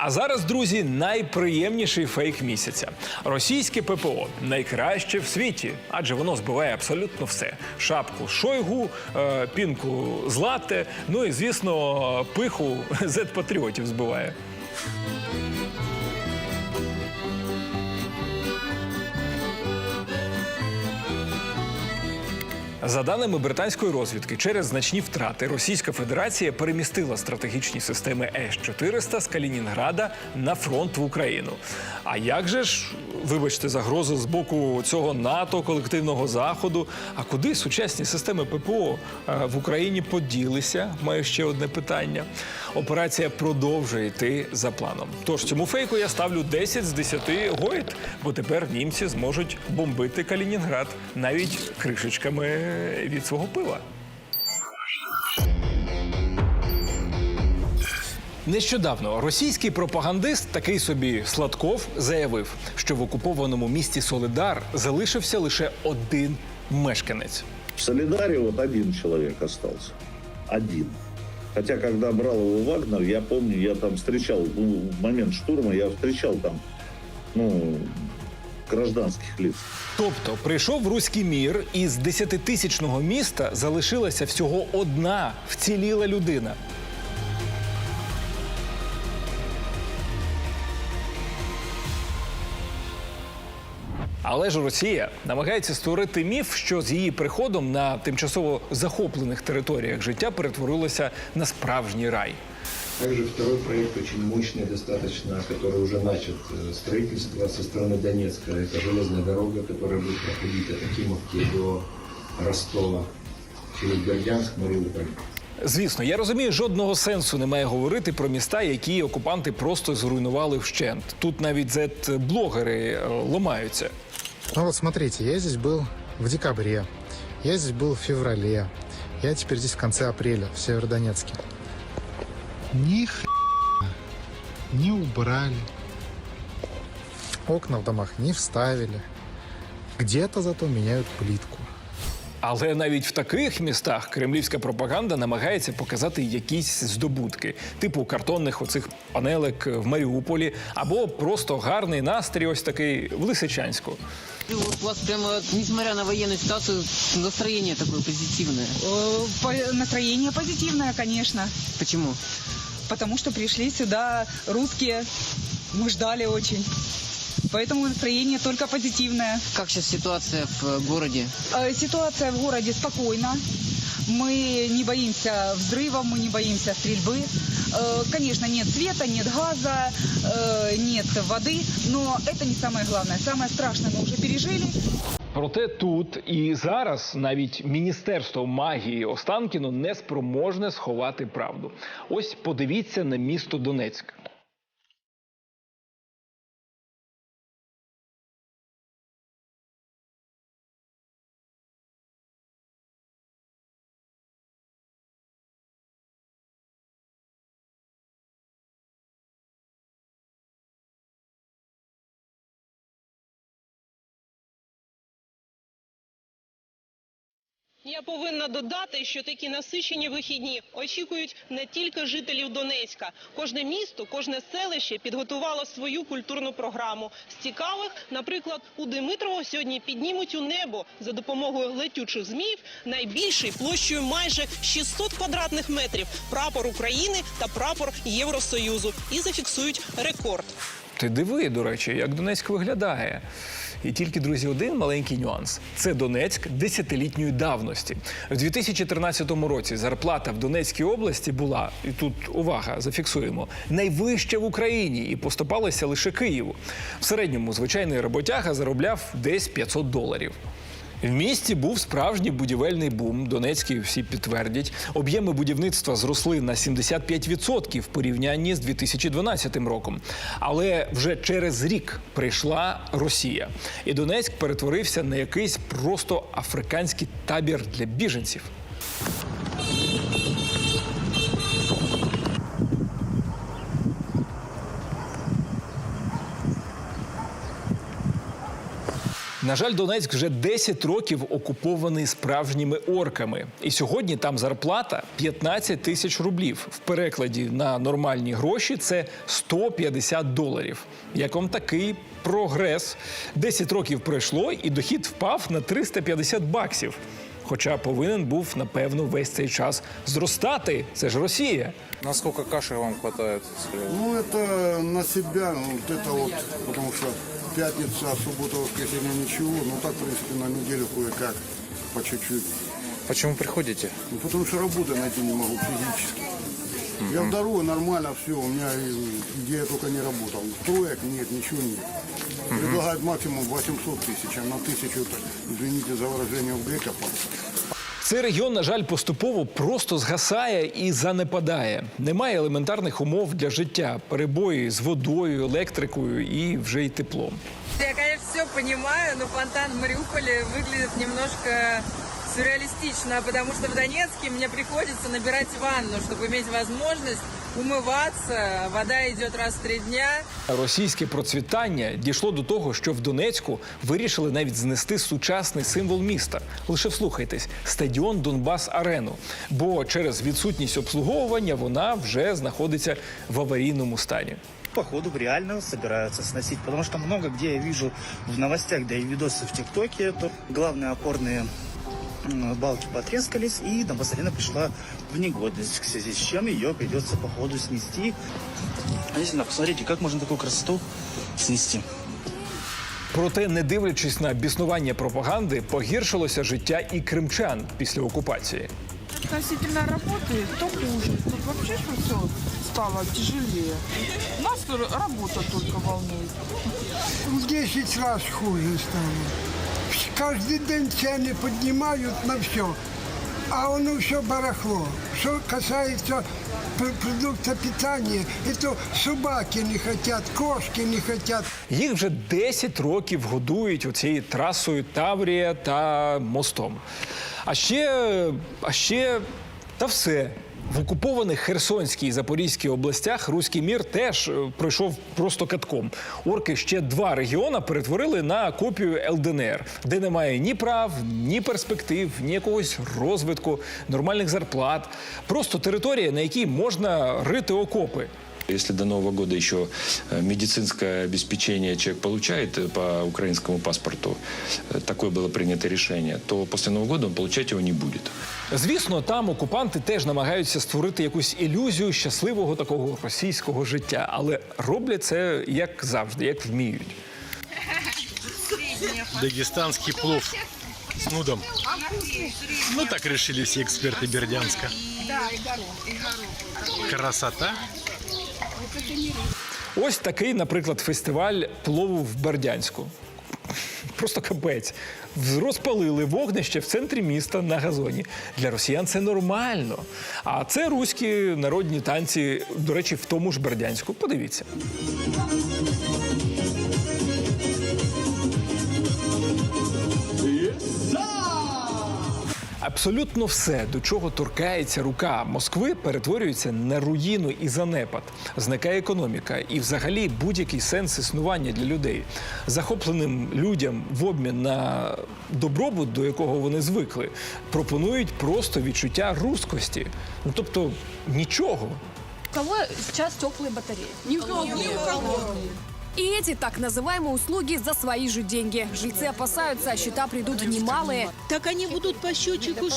А зараз, друзі, найприємніший фейк місяця. Російське ППО найкраще в світі, адже воно збиває абсолютно все: шапку Шойгу, е, пінку Злате, ну і звісно, пиху зет-патріотів збиває. За даними британської розвідки, через значні втрати Російська Федерація перемістила стратегічні системи С-400 з Калінінграда на фронт в Україну. А як же ж, вибачте, загроза з боку цього НАТО, колективного заходу? А куди сучасні системи ППО е, в Україні поділися? Маю ще одне питання. Операція продовжує йти за планом. Тож цьому фейку я ставлю 10 з 10 гоїд, бо тепер німці зможуть бомбити Калінінград навіть кришечками від свого пива. Нещодавно російський пропагандист, такий собі Сладков, заявив, що в окупованому місті Солидар залишився лише один мешканець. В Солидаре вот один человек остался. Один. Хотя, когда брал его Вагнер, я помню, я там встречал, ну, в момент штурма я встречал там, ну, гражданских лиц. Тобто прийшов руський мір, і з десятитисячного міста залишилася всього одна вціліла людина. Але ж Росія намагається створити міф, що з її приходом на тимчасово захоплених територіях життя перетворилося на справжній рай. Также второй проект очень мощный достаточно, который уже начат э, строительство со стороны Донецка. Это железная дорога, которая будет проходить от Акимовки до Ростова через Бердянск, Мариуполь. Звісно, я розумію, жодного сенсу немає говорити про міста, які окупанти просто зруйнували вщент. Тут навіть зет-блогери е, ломаються. Ну вот смотрите, я здесь был в декабре, я здесь был в феврале, я теперь здесь в конце апреля в Северодонецке. Ни хрена не убрали. Окна в домах не вставили. Где-то зато меняют плитку. Але навіть в таких містах кремлівська пропаганда намагається показати якісь здобутки, типу картонних оцих панелек в Маріуполі, або просто гарний настрій, ось такий в Лисичанську. У вас прямо, несмотря на военную ситуацию, настроение такое позитивное. Э, по- Настроение позитивное, конечно, Почему? потому что пришли сюда русские, мы ждали очень. Поэтому настроение только позитивное. Как сейчас ситуация в э, городе? Э, Ситуация в городе спокойна. Мы не боимся взрывов, мы не боимся стрельбы. Э, Конечно, нет света, нет газа, э, нет воды, но это не самое главное. Самое страшное мы уже пережили. Проте тут і зараз навіть міністерство магії Останкіно не спроможне сховати правду. Ось подивіться на місто Донецьк. Я повинна додати, що такі насичені вихідні очікують не тільки жителів Донецька. Кожне місто, кожне селище підготувало свою культурну програму. З цікавих, наприклад, у Димитрово сьогодні піднімуть у небо за допомогою летючих зміїв найбільший площею майже 600 квадратних метрів прапор України та прапор Євросоюзу і зафіксують рекорд. Ти диви, до речі, як Донецьк виглядає. І тільки, друзі, один маленький нюанс: це Донецьк десятилітньої давності. В 2013 році зарплата в Донецькій області була, і тут увага, зафіксуємо, найвища в Україні і поступалася лише Києву. В середньому звичайний роботяга заробляв десь 500 доларів. В місті був справжній будівельний бум. Донецькі всі підтвердять. Об'єми будівництва зросли на 75% в порівнянні з 2012 роком. Але вже через рік прийшла Росія, і Донецьк перетворився на якийсь просто африканський табір для біженців. На жаль, Донецьк вже 10 років окупований справжніми орками. І сьогодні там зарплата 15 тисяч рублів. В перекладі на нормальні гроші це 150 доларів. Як вам такий прогрес? 10 років пройшло, і дохід впав на 350 баксів. Хоча повинен був, напевно, весь цей час зростати. Це ж Росія. Насколько каши вам хватает? Ну, это на себя, ну, это вот, потому что пятница, суббота, воскресенье ничего, ну так, в принципе, на неделю кое-как, по чуть-чуть. Почему приходите? Ну, потому что работы найти не могу физически. Я в дорогу нормально, все, у меня и где я только не работал. Троек нет, ничего нет. Предлагают максимум 800 тысяч, а на тысячу, это, извините за выражение, в грека Цей регіон, на жаль, поступово просто згасає і занепадає. Немає елементарних умов для життя, перебої з водою, електрикою і вже й теплом. Я, конечно, все понимаю, но фонтан в Мариуполе выглядит немножко сюрреалистично, потому что в Донецке мне приходится набирать ванну, чтобы иметь возможность умываться. Вода идет раз в три дня. Російське процвітання дійшло до того, що в Донецьку вирішили навіть знести сучасний символ міста. Лише вслухайтесь стадіон Донбас Арену. Бо через відсутність обслуговування вона вже знаходиться в аварійному стані. походу реально собираются сносить, потому что много где я вижу в новостях, да и видосы в ТикТоке, то главные опорные м, балки потрескались, и Донбасс-арена пришла в негодность, в связи с чем ее придется по ходу снести. Если, посмотрите, как можно такую красоту снести. Проте, не дивлячись на біснування пропаганди, погіршилося життя і кримчан після окупації. Относительно работы, то хуже. Тут вообще все стало тяжелее. Нас работа только волнует. В 10 раз хуже стало. Каждый день цены поднимают на все. А оно все барахло. Что касается пр- продукта питания, это собаки не хотят, кошки не хотят. Їх вже 10 років годують оцією трасою Таврія та мостом. А ще, а ще та все. В окупованих Херсонській і Запорізькій областях руський мір теж е, пройшов просто катком. Орки ще два регіони перетворили на копію ЛДНР, де немає ні прав, ні перспектив, ні якогось розвитку, нормальних зарплат. Просто територія, на якій можна рити окопи. Если до Нового года еще э, медицинское обеспечение человек получает э, по украинскому паспорту, э, такое было принято решение, то после Нового года он получать его не будет. Звісно, там окупанти теж намагаються створити якусь ілюзію щасливого такого російського життя, але роблять це як завжди, як вміють. Дагестанский плов с нудом. Ну, так решили все эксперты Бердянска. Красота. Ось такий, наприклад, фестиваль плову в Бердянську. Просто капець. Розпалили вогнище в центрі міста на газоні. Для росіян це нормально. А це руські народні танці, до речі, в тому ж Бердянську. Подивіться. Абсолютно все, до чого торкається рука Москви, перетворюється на руїну і занепад. Зникає економіка і, взагалі, будь-який сенс існування для людей. Захопленим людям в обмін на добробут, до якого вони звикли, пропонують просто відчуття рускості. Ну тобто нічого. У кого сейчас теплые батареи? Ни у кого. Ни у кого. И эти так называемые услуги за свои же деньги. Жильцы опасаются, а счета придут немалые. Так они будут по счетчику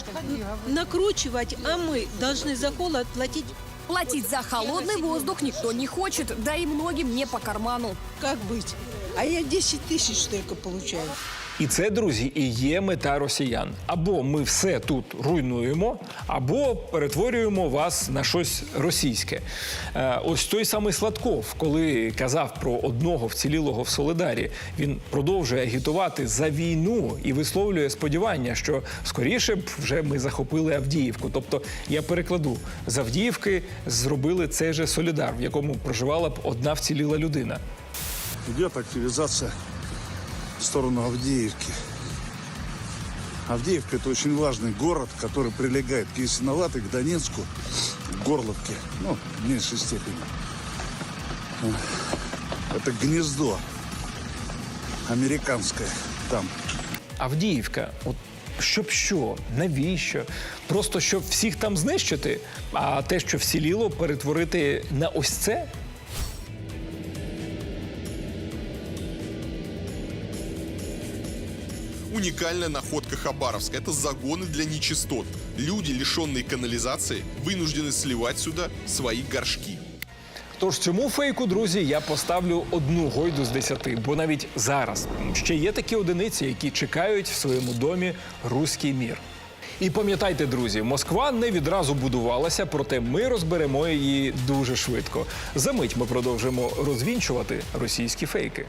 накручивать, а мы должны за холод платить. Платить за холодный воздух никто не хочет, да и многим не по карману. Как быть? А я 10 тысяч только получаю. І це, друзі, і є мета росіян. Або ми все тут руйнуємо, або перетворюємо вас на щось російське. Е, ось той самий Сладков, коли казав про одного вцілілого в Солидарі, він продовжує агітувати за війну і висловлює сподівання, що скоріше б вже ми захопили Авдіївку. Тобто я перекладу з Авдіївки зробили цей же Солідар, в якому проживала б одна вціліла людина. Идет активизация в сторону Авдеевки. Авдеевка – это очень важный город, который прилегает к Ясиноватой, к Донецку, к Горловке, ну, в меньшей степени. Это гнездо американское там. Авдіївка. От щоб що, навіщо? Просто щоб всіх там знищити, а те, що всіліло, перетворити на ось це. Уникальная находка Хабаровска – это загоны для нечистот. Люди, лишенные канализации, вынуждены сливать сюда свои горшки. Тож цьому фейку, друзі, я поставлю одну гойду з десяти, бо навіть зараз ще є такі одиниці, які чекають в своєму домі руський мір. І пам'ятайте, друзі, Москва не відразу будувалася, проте ми розберемо її дуже швидко. За мить ми продовжимо розвінчувати російські фейки.